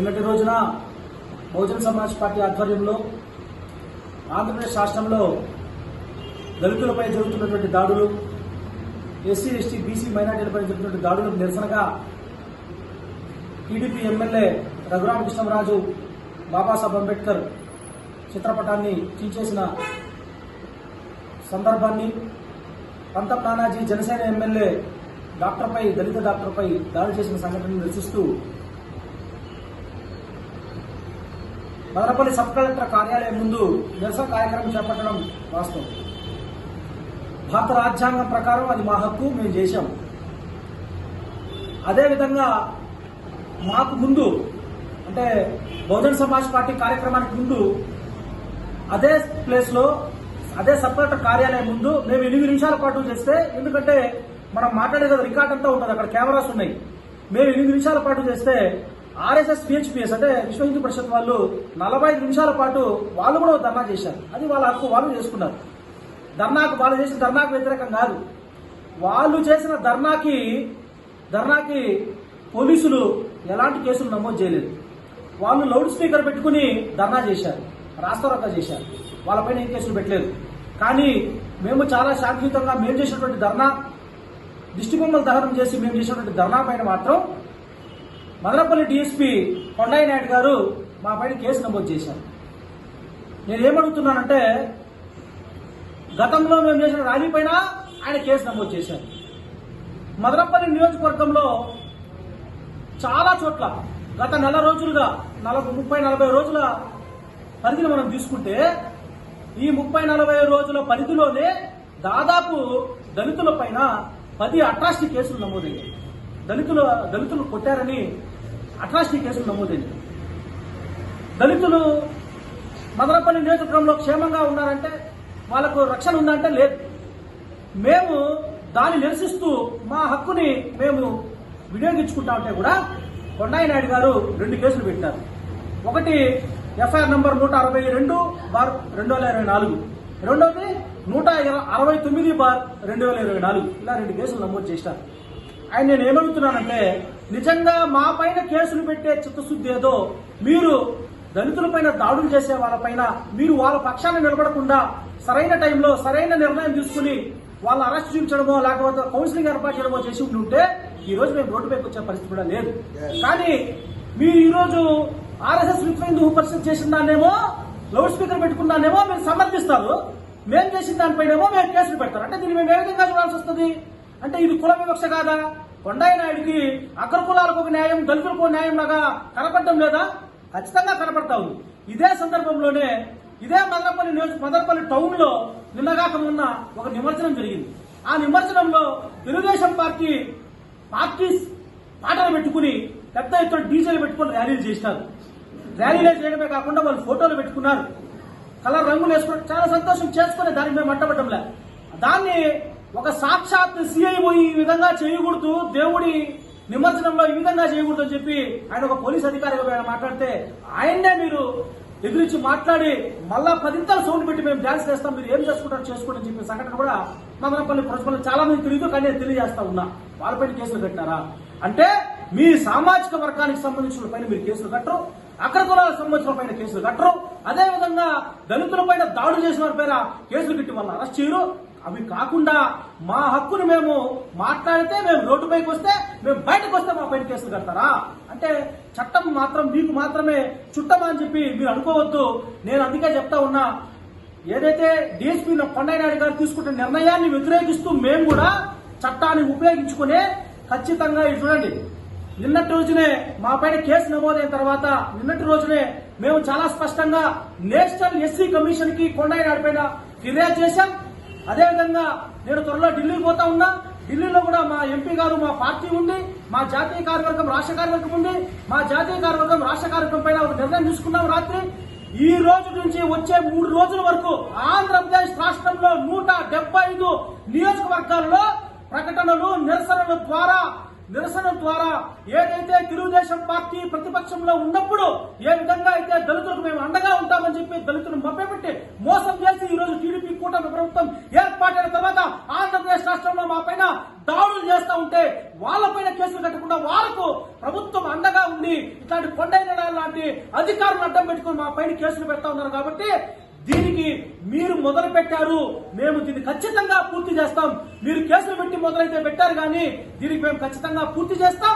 నిన్నటి రోజున బహుజన సమాజ్ పార్టీ ఆధ్వర్యంలో ఆంధ్రప్రదేశ్ రాష్ట్రంలో దళితులపై జరుగుతున్నటువంటి దాడులు ఎస్సీ ఎస్టీ బీసీ మైనార్టీలపై జరుగుతున్నటువంటి దాడులకు నిరసనగా టీడీపీ ఎమ్మెల్యే రఘురామకృష్ణరాజు బాబాసాహెబ్ అంబేద్కర్ చిత్రపటాన్ని చించేసిన సందర్భాన్ని పంత ప్రాణాజీ జనసేన ఎమ్మెల్యే డాక్టర్పై దళిత డాక్టర్పై దాడి చేసిన సంఘటనను నిరసిస్తూ మదనపల్లి సబ్ కలెక్టర్ కార్యాలయం ముందు నిరసన కార్యక్రమం చేపట్టడం వాస్తవం. భారత రాజ్యాంగం ప్రకారం అది మా హక్కు మేము చేశాం. అదేవిధంగా మాకు ముందు అంటే బహుజన్ సమాజ్ పార్టీ కార్యక్రమానికి ముందు అదే ప్లేస్లో అదే సబ్ కలెక్టర్ కార్యాలయం ముందు మేము ఎనిమిది నిమిషాల పాటు చేస్తే ఎందుకంటే మనం మాట్లాడే కదా రికార్డ్ అంతా ఉంటుంది అక్కడ కెమెరాస్ ఉన్నాయి. మేము ఎనిమిది నిమిషాల పాటు చేస్తే ఆర్ఎస్ఎస్ పిహెచ్పిఎస్ అంటే విశ్వ హిందూ పరిషత్ వాళ్ళు నలభై ఐదు నిమిషాల పాటు వాళ్ళు కూడా ధర్నా చేశారు. అది వాళ్ళ హక్కు వాళ్ళు చేసుకున్నారు. ధర్నాకు వాళ్ళు చేసిన ధర్నాకు వ్యతిరేకం కాదు. వాళ్ళు చేసిన ధర్నాకి ధర్నాకి పోలీసులు ఎలాంటి కేసులు నమోదు చేయలేదు. వాళ్ళు లౌడ్ స్పీకర్ పెట్టుకుని ధర్నా చేశారు. రాస్తారోకా చేశారు. వాళ్ళపైన ఏం కేసులు పెట్టలేదు. కానీ మేము చాలా శాంతియుతంగా మేము చేసినటువంటి ధర్నా దిష్టిబొమ్మలు దహనం చేసి మేము చేసినటువంటి ధర్నా పైన మాత్రం మదనపల్లి డిఎస్పీ కొండాయి నాయుడు గారు మా పైన కేసు నమోదు చేశారు. నేను ఏమడుగుతున్నానంటే గతంలో మేము చేసిన ర్యాలీ పైన ఆయన కేసు నమోదు చేశారు. మదనపల్లి నియోజకవర్గంలో చాలా చోట్ల గత నెల రోజులుగా నలభై ముప్పై నలభై రోజుల పరిధిని మనం తీసుకుంటే ఈ ముప్పై నలభై రోజుల పరిధిలోనే దాదాపు దళితుల పైన పది అట్రాసిటీ కేసులు నమోదయ్యాయి. దళితులు దళితులు కొట్టారని అట్రాసిటీ కేసులు నమోదైంది. దళితులు మదనపల్లి నియోజకవర్గంలో క్షేమంగా ఉన్నారంటే వాళ్ళకు రక్షణ ఉందంటే లేదు. మేము దాన్ని నిరసిస్తూ మా హక్కుని మేము వినియోగించుకుంటా ఉంటే కూడా కొండాయి నాయుడు గారు రెండు కేసులు పెట్టారు. ఒకటి ఎఫ్ఐఆర్ నంబర్ నూట అరవై రెండు బార్ రెండు వేల ఇరవై నాలుగు. రెండవది నూట అరవై తొమ్మిది బార్ రెండు వేల ఇరవై నాలుగు. ఇలా రెండు కేసులు నమోదు చేశారు. ఆయన నేను ఏమడుగుతున్నానంటే నిజంగా మా పైన కేసులు పెట్టే చిత్తశుద్ధి ఏదో మీరు దళితులపైన దాడులు చేసే వాళ్ళపైన మీరు వాళ్ళ పక్షాన్ని నిలబడకుండా సరైన టైంలో సరైన నిర్ణయం తీసుకుని వాళ్ళ అరెస్ట్ చూపించడమో లేకపోతే కౌన్సిలింగ్ ఏర్పాటు చేయడమో చేసి ఉంటే ఈ రోజు మేము రోడ్డుపైకి వచ్చే పరిస్థితి కూడా లేదు. కానీ మీరు ఈ రోజు ఆర్ఎస్ఎస్ విశ్వ హిందూ పరిషత్ చేసిన దాన్నేమో లౌడ్ స్పీకర్ పెట్టుకున్నానేమో మీరు సమర్థిస్తారు. మేము చేసిన దానిపైనేమో మేము కేసులు పెడతారు. అంటే దీన్ని మేము ఏ విధంగా చూడాల్సి వస్తుంది? అంటే ఇది కుల వివక్ష కాదా? కొండాయి నాయుడికి అగ్ర కులాలకు ఒక న్యాయం దళితులకు న్యాయం లాగా కనపడటం లేదా? ఖచ్చితంగా కనపడతా ఉంది ఇదే సందర్భంలోనే ఇదే మదనపల్లి నియోజక మదనపల్లి టౌన్లో నిన్నగాక మొన్న ఒక నిమజ్జనం జరిగింది. ఆ నిమజ్జనంలో తెలుగుదేశం పార్టీ పార్టీ పాటలు పెట్టుకుని పెద్ద ఎత్తున డీజేలు పెట్టుకుని ర్యాలీలు చేసినారు. ర్యాలీలే చేయడమే కాకుండా వాళ్ళు ఫోటోలు పెట్టుకున్నారు. కలర్ రంగులు వేసుకుని చాలా సంతోషం చేసుకుని దానికి మేము మట్టబట్టంలే దాన్ని ఒక సాక్షాత్ సిఐఓ ఈ విధంగా చేయకూడదు దేవుడి నిమజ్జనంలో ఈ విధంగా చేయకూడదు అని చెప్పి ఆయన ఒక పోలీస్ అధికారిగా ఆయన మాట్లాడితే ఆయన్నే మీరు ఎదురించి మాట్లాడి మళ్ళా పదింతలు సౌండ్ పెట్టి మేము డ్యాన్స్ చేస్తాం మీరు ఏం చేసుకుంటారు చేసుకోండి అని చెప్పిన సంఘటన కూడా మదనపల్లి ప్రజలు చాలా మంది తెలియదు కానీ నేను తెలియజేస్తా ఉన్నా. వాళ్ళపైన కేసులు కట్టారా అంటే మీ సామాజిక వర్గానికి సంబంధించిన పైన మీరు కేసులు కట్టరు అక్కడ కులాలకు సంబంధించిన పైన కేసులు కట్టరు అదే విధంగా దళితుల పైన దాడులు చేసిన వారి పైన కేసులు పెట్టి వాళ్ళని అరెస్ట్ చేయరు. అవి కాకుండా మా హక్కును మేము మాట్లాడితే మేము రోడ్డుపైకి వస్తే మేము బయటకు వస్తే మా పైన కేసులు కడతారా? అంటే చట్టం మాత్రం మీకు మాత్రమే చుట్టమా అని చెప్పి మీరు అనుకోవద్దు. నేను అందుకే చెప్తా ఉన్నా ఏదైతే డిఎస్పీ కొండయ్య నాయుడు గారు తీసుకుంటున్న నిర్ణయాన్ని వ్యతిరేకిస్తూ మేము కూడా చట్టాన్ని ఉపయోగించుకునే ఖచ్చితంగా ఇది చూడండి. నిన్నటి రోజునే మా పైన కేసు నమోదైన తర్వాత నిన్నటి రోజునే మేము చాలా స్పష్టంగా నేషనల్ ఎస్సీ కమిషన్కి కొండయ్య నాయుడు పైన ఫిర్యాదు చేశాం. అదేవిధంగా నేను త్వరలో ఢిల్లీకి పోతా ఉన్నా. ఢిల్లీలో కూడా మా ఎంపీ గారు మా పార్టీ ఉంది. మా జాతీయ కార్యవర్గం రాష్ట్ర కార్యవర్గం ఉంది. మా జాతీయ కార్యవర్గం రాష్ట్ర కార్యవర్గం పైన ఒక నిర్ణయం తీసుకున్నాం రాత్రి. ఈ రోజు నుంచి వచ్చే మూడు రోజుల వరకు ఆంధ్రప్రదేశ్ రాష్ట్రంలో నూట డెబ్బై ఐదు నియోజకవర్గాల్లో ప్రకటనలు నిరసనల ద్వారా నిరసన ద్వారా ఏదైతే తెలుగుదేశం పార్టీ ప్రతిపక్షంలో ఉన్నప్పుడు ఏ విధంగా అయితే దళితులకు మేము అండగా ఉంటామని చెప్పి దళితులు మభ్యపెట్టి మోసం చేసి ఈ రోజు టీడీపీ కూటమి ప్రభుత్వం ఏర్పాటైన తర్వాత ఆంధ్రప్రదేశ్ రాష్ట్రంలో మా పైన దాడులు చేస్తా ఉంటే వాళ్ళపైన కేసులు కట్టకుండా వాళ్ళకు ప్రభుత్వం అండగా ఉండి మంది ఇట్లాంటి కొండైన లాంటి అధికారులు అడ్డం పెట్టుకుని మా పైన కేసులు పెడతా ఉన్నారు కాబట్టి దీనికి మీరు మొదలు పెట్టారు. మేము దీన్ని ఖచ్చితంగా పూర్తి చేస్తాం. మీరు కేసులు పెట్టి మొదలైతే పెట్టారు కానీ దీనికి మేము ఖచ్చితంగా పూర్తి చేస్తాం.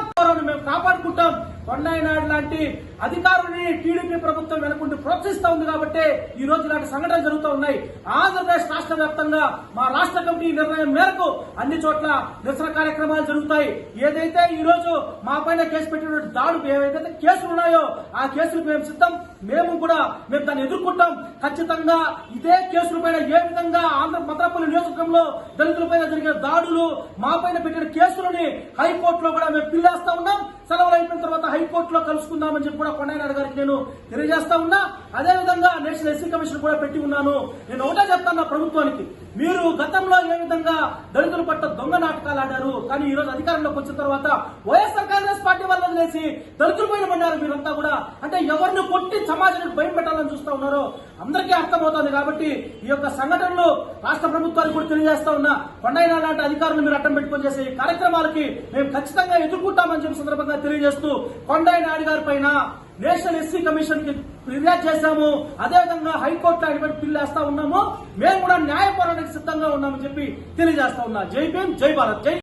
మేము కాపాడుకుంటాం. కొండయ్యనాయుడు లాంటి అధికారులని టీడీపీ ప్రభుత్వం వెనుకుంటూ ప్రోత్సహిస్తా ఉంది కాబట్టి ఈ రోజు ఇలాంటి సంఘటనలు జరుగుతూ ఉన్నాయి. ఆంధ్రప్రదేశ్ రాష్ట్ర వ్యాప్తంగా మా రాష్ట్ర కమిటీ నిర్ణయం మేరకు అన్ని చోట్ల నిరసన కార్యక్రమాలు జరుగుతాయి. ఏదైతే ఈ రోజు మా పైన కేసు పెట్టినటువంటి దాడులు ఏవైతే కేసులు ఉన్నాయో ఆ కేసులకు మేము సిద్ధం. మేము కూడా మేము దాన్ని ఎదుర్కొంటాం. ఖచ్చితంగా ఇదే కేసుల పైన ఏ విధంగా ఆంధ్ర మద్రాపల్లి నియోజకవర్గంలో దళితులపైన జరిగిన దాడులు మా పైన పెట్టిన కేసులని హైకోర్టులో కూడా మేము పిల్లేస్తా ఉన్నాం. సెలవులు అయిపోయిన తర్వాత హైకోర్టులో కలుసుకుందామని చెప్పి కూడా కొండనాయుడు గారికి నేను తెలియజేస్తా ఉన్నా. అదే విధంగా నేషనల్ ఎస్సీ కమిషన్ కూడా పెట్టి ఉన్నాను. నేను ఒకటే చెప్తాను ప్రభుత్వానికి. మీరు గతంలో ఏ విధంగా దళితుల పట్ల దొంగ నాటకాలు ఆడారు కానీ ఈ రోజు అధికారంలోకి వచ్చిన తర్వాత వైఎస్ఆర్ కాంగ్రెస్ పార్టీ వల్ల వదిలేసి దళితుల పైన పడ్డారు మీరంతా కూడా. అంటే ఎవరిని కొట్టి సమాజానికి భయం పెట్టాలని చూస్తా ఉన్నారో అందరికీ అర్థమవుతుంది కాబట్టి ఈ యొక్క సంఘటనలు రాష్ట్ర ప్రభుత్వాలు కూడా తెలియజేస్తా ఉన్నా. కొండైనా లాంటి అధికారులు మీరు అడ్డం పెట్టుకొని చేసే ఈ కార్యక్రమాలకి మేము ఖచ్చితంగా ఎదుర్కొంటామని చెప్పి సందర్భంగా తెలియజేస్తూ కొండయ్య నాయుడు గారి పైన నేషనల్ ఎస్సీ కమిషన్కి ఫిర్యాదు చేశాము. అదేవిధంగా హైకోర్టులో అడిగిపెట్టి బిల్లు వేస్తా ఉన్నాము. మేము కూడా న్యాయ పోరాటానికి సిద్ధంగా ఉన్నామని చెప్పి తెలియజేస్తా ఉన్నా. జై భీమ్ జై భారత్ జై